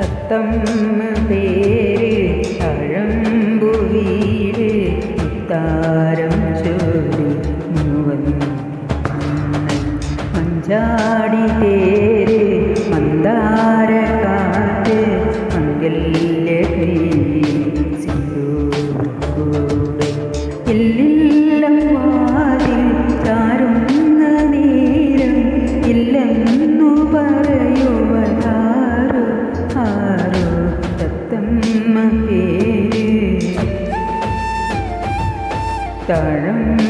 തത്തമ്മ പേര് അഴമ്പുവീര് ഉത്താരം ചൊല്ലി മുവൻ അഞ്ചാ உனக்கே தழம்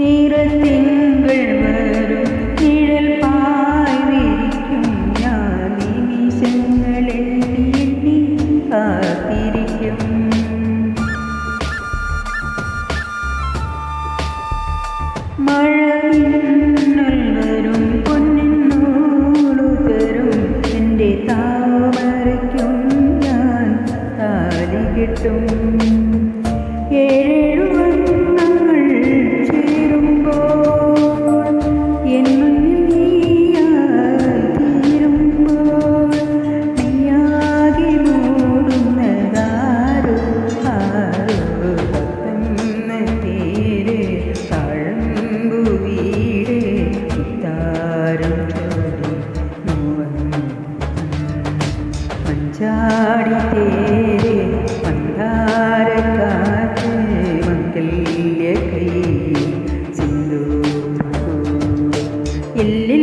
நேரத்திங்கள் പഞ്ചാടി തേരെ മന്ദാരക്കാറ്റ് മംഗല്യ കൈ സിന്ധു എല്ലിൽ